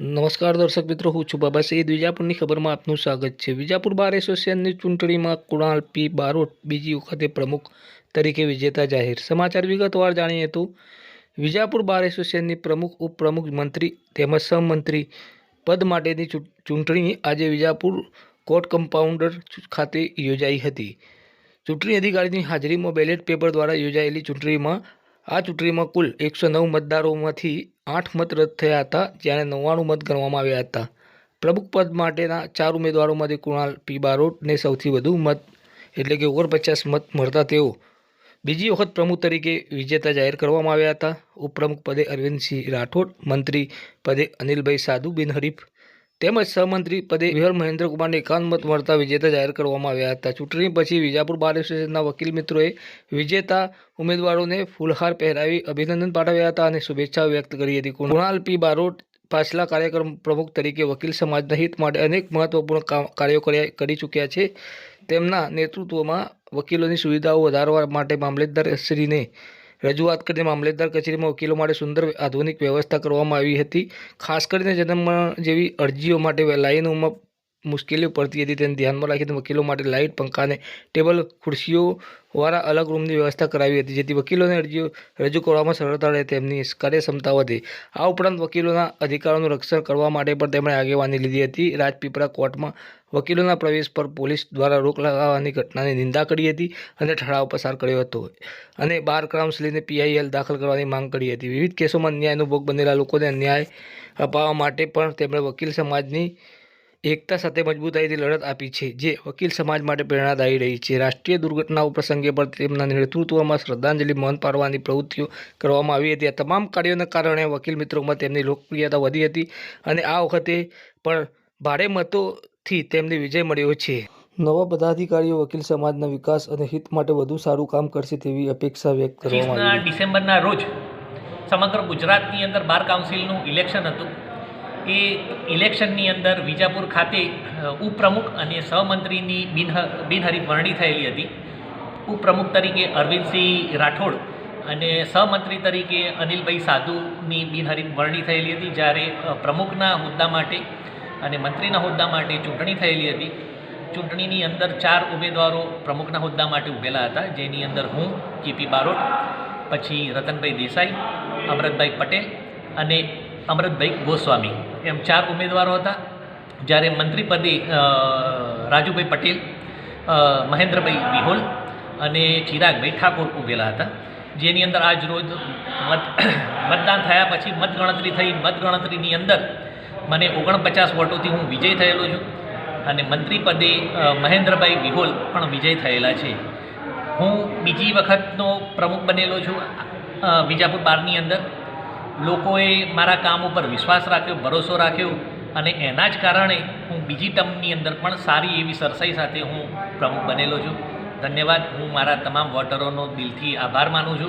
નમસ્કાર દર્શક મિત્રો, હું છું બાબા સઈદ. વિજાપુરની ખબરમાં આપનું સ્વાગત છે. વિજાપુર બાર એસોસિએશનની ચૂંટણીમાં કુણાલ પી. બારોટ બીજી વખતે પ્રમુખ તરીકે વિજેતા જાહેર. સમાચાર વિગતવાર જાણીએ તો, વિજાપુર બાર એસોસિએશનની પ્રમુખ, ઉપપ્રમુખ મંત્રી તેમજ સહમંત્રી પદ માટેની ચૂંટણી આજે વિજાપુર કોર્ટ કમ્પાઉન્ડર ખાતે યોજાઈ હતી. ચૂંટણી અધિકારીની હાજરીમાં બેલેટ પેપર દ્વારા યોજાયેલી ચૂંટણીમાં, આ ચૂંટણીમાં કુલ એકસો નવ મતદારોમાંથી આઠ મત રદ થયા હતા, જ્યારે નવ્વાણું મત ગણવામાં આવ્યા હતા. પ્રમુખ પદ માટેના ચાર ઉમેદવારોમાંથી કુણાલ પી. બારોટને સૌથી વધુ મત, એટલે કે ઓગણપચાસ મત મળતા તેઓ. બીજી વખત પ્રમુખ તરીકે વિજેતા જાહેર કરવામાં આવ્યા હતા. ઉપપ્રમુખ પદે અરવિંદસિંહ રાઠોડ, મંત્રી પદે અનિલભાઈ સાધુ બિનહરીફ તેમજ સહમંત્રી પદે વિહર મહેન્દ્રકુમારને એકાવન મત મળતા વિજેતા જાહેર કરવામાં આવ્યા હતા. ચૂંટણી પછી વિજાપુર બાર એસોસિએશનના વકીલ મિત્રોએ વિજેતા ઉમેદવારોને ફૂલહાર પહેરાવી અભિનંદન પાઠવ્યા હતા અને શુભેચ્છાઓ વ્યક્ત કરી હતી. કુણાલ પી. બારોટ પાછલા કાર્યક્રમ પ્રમુખ તરીકે વકીલ સમાજના હિત માટે અનેક મહત્વપૂર્ણ કાર્યો કરી ચૂક્યા છે. તેમના નેતૃત્વમાં વકીલોની સુવિધાઓ વધારવા માટે મામલેદારશ્રીને રજૂઆત કરીને મામલેદાર કચેરીમાં વકીલો માટે સુંદર આધુનિક વ્યવસ્થા કરવામાં આવી હતી. ખાસ કરીને જન્મ જેવી અરજીઓ માટે લાઈનોમાં મુશ્કેલીઓ પડતી હતી. તેને ધ્યાનમાં રાખીને વકીલો માટે લાઇટ, પંખા અને ટેબલ ખુરશીઓવાળા અલગ રૂમની વ્યવસ્થા કરાવી હતી, જેથી વકીલોને અરજીઓ રજૂ કરવામાં સરળતા રહે તેમની કાર્યક્ષમતા વધે. આ ઉપરાંત વકીલોના અધિકારોનું રક્ષણ કરવા માટે પણ તેમણે આગેવાની લીધી હતી. રાજપીપળા કોર્ટમાં વકીલોના પ્રવેશ પર પોલીસ દ્વારા રોક લગાવવાની ઘટનાની નિંદા કરી હતી અને ઠરાવ પસાર કર્યો હતો અને બાર કાઉન્સિલને પીઆઈએલ દાખલ કરવાની માંગ કરી હતી. વિવિધ કેસોમાં ન્યાયનો ભોગ બનેલા લોકોને ન્યાય અપાવવા માટે પણ તેમણે વકીલ સમાજની એકતા સાથે મજબૂતાઈથી લડત આપી છે જે વકીલ સમાજ માટે પ્રેરણાદાયી રહી છે. રાષ્ટ્રીય દુર્ઘટનાઓ પ્રસંગે પણ તેમના નેતૃત્વમાં શ્રદ્ધાંજલિ મૌન પાડવાની પ્રવૃત્તિઓ કરવામાં આવી હતી. આ તમામ કાર્યોના કારણે વકીલ મિત્રોમાં તેમની લોકપ્રિયતા વધી હતી અને આ વખતે પણ ભારે મતોથી તેમને વિજય મળ્યો છે. નવા પદાધિકારીઓ વકીલ સમાજના વિકાસ અને હિત માટે વધુ સારું કામ કરશે તેવી અપેક્ષા વ્યક્ત કરવામાં આવી ડિસેમ્બરના રોજ સમગ્ર ગુજરાતની અંદર બાર કાઉન્સિલનું ઇલેક્શન હતું. એ ઇલેક્શનની અંદર વિજાપુર ખાતે ઉપપ્રમુખ અને સહમંત્રીની બિનહ, બિનહરીફ વરણી થયેલી હતી. ઉપપ્રમુખ તરીકે અરવિંદસિંહ રાઠોડ અને સહમંત્રી તરીકે અનિલભાઈ સાધુની બિનહરીફ વરણી થયેલી હતી, જ્યારે પ્રમુખના હોદ્દા માટે અને મંત્રીના હોદ્દા માટે ચૂંટણી થયેલી હતી. ચૂંટણીની અંદર ચાર ઉમેદવારો પ્રમુખના હોદ્દા માટે ઊભેલા હતા, જેની અંદર હું કેપી બારોટ, પછી રતનભાઈ દેસાઈ, અમરતભાઈ પટેલ અને અમરતભાઈ ગોસ્વામી. એમ ચાર ઉમેદવારો હતા. જ્યારે મંત્રી પદે રાજુભાઈ પટેલ મહેન્દ્રભાઈ વિહોલ અને ચિરાગભાઈ ઠાકોર ઊભેલા હતા. જેની અંદર આજ રોજ મત, મતદાન થયા પછી મતગણતરી થઈ. મતગણતરીની અંદર મને ઓગણપચાસ વોટોથી હું વિજય થયેલો છું અને મંત્રી પદે મહેન્દ્રભાઈ વિહોલ પણ વિજય થયેલા છે. હું બીજી વખતનો પ્રમુખ બનેલો છું વિજાપુર બારની અંદર. લોકોએ મારા કામ ઉપર વિશ્વાસ રાખ્યો, ભરોસો રાખ્યો અને એના જ કારણે હું બીજી ટર્મની અંદર પણ સારી એવી સરસાઈ સાથે હું પ્રમુખ બનેલો છું. ધન્યવાદ. હું મારા તમામ વોટરોનો દિલથી આભાર માનું છું.